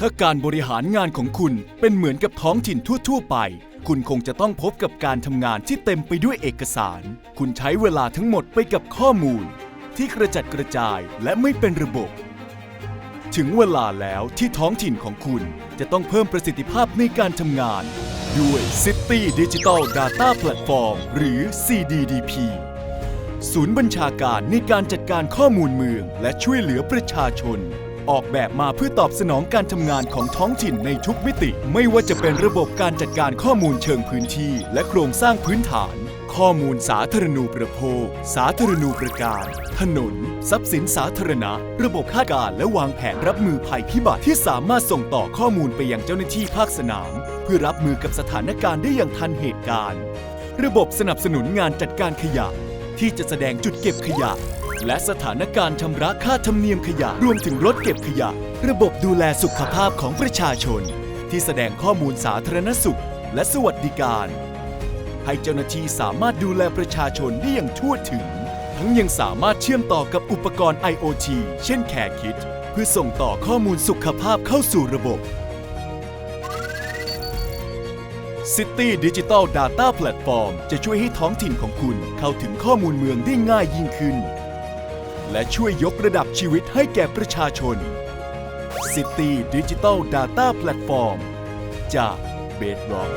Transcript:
ถ้าการบริหารงานของคุณเป็นเหมือนกับท้องถิ่นทั่ว ๆ ไป คุณคงจะต้องพบกับการทำงานที่เต็มไปด้วยเอกสาร คุณใช้เวลาทั้งหมดไปกับข้อมูล ที่กระจัดกระจายและไม่เป็นระบบ ถึงเวลาแล้วที่ท้องถิ่นของคุณจะต้องเพิ่มประสิทธิภาพในการทำงาน ด้วย City Digital Data Platform หรือ CDDP ศูนย์บัญชาการในการจัดการข้อมูลเมืองและช่วยเหลือประชาชน ออกแบบมาเพื่อตอบสนองการทำงานของท้องถิ่นในทุกมิติ ไม่ว่าจะเป็นระบบการจัดการข้อมูลเชิงพื้นที่ และโครงสร้างพื้นฐาน ข้อมูลสาธารณูปโภค สาธารณูปการ ถนน ทรัพย์สินสาธารณะ ระบบคาดการณ์และวางแผนรับมือภัยพิบัติที่สามารถส่งต่อข้อมูลไปยังเจ้าหน้าที่ภาคสนาม เพื่อรับมือกับสถานการณ์ได้อย่างทันเหตุการณ์ ระบบสนับสนุนงานจัดการขยะ ที่จะแสดงจุดเก็บขยะ และสถานการณ์ชำระค่าธรรมเนียมขยะ รวมถึงรถเก็บขยะ ระบบดูแลสุขภาพของประชาชน ที่แสดงข้อมูลสาธารณสุข และสวัสดิการ ให้เจ้าหน้าที่สามารถดูแลประชาชนได้อย่างทั่วถึง ทั้งยังสามารถเชื่อมต่อกับอุปกรณ์ IoT เช่น Care Kit เพื่อส่งต่อข้อมูลสุขภาพเข้าสู่ระบบ City Digital Data Platform จะช่วยให้ท้องถิ่นของคุณเข้าถึงข้อมูลเมืองได้ง่ายยิ่งขึ้น และช่วยยกระดับชีวิตให้แก่ประชาชน City Digital Data Platform จาก Bedrock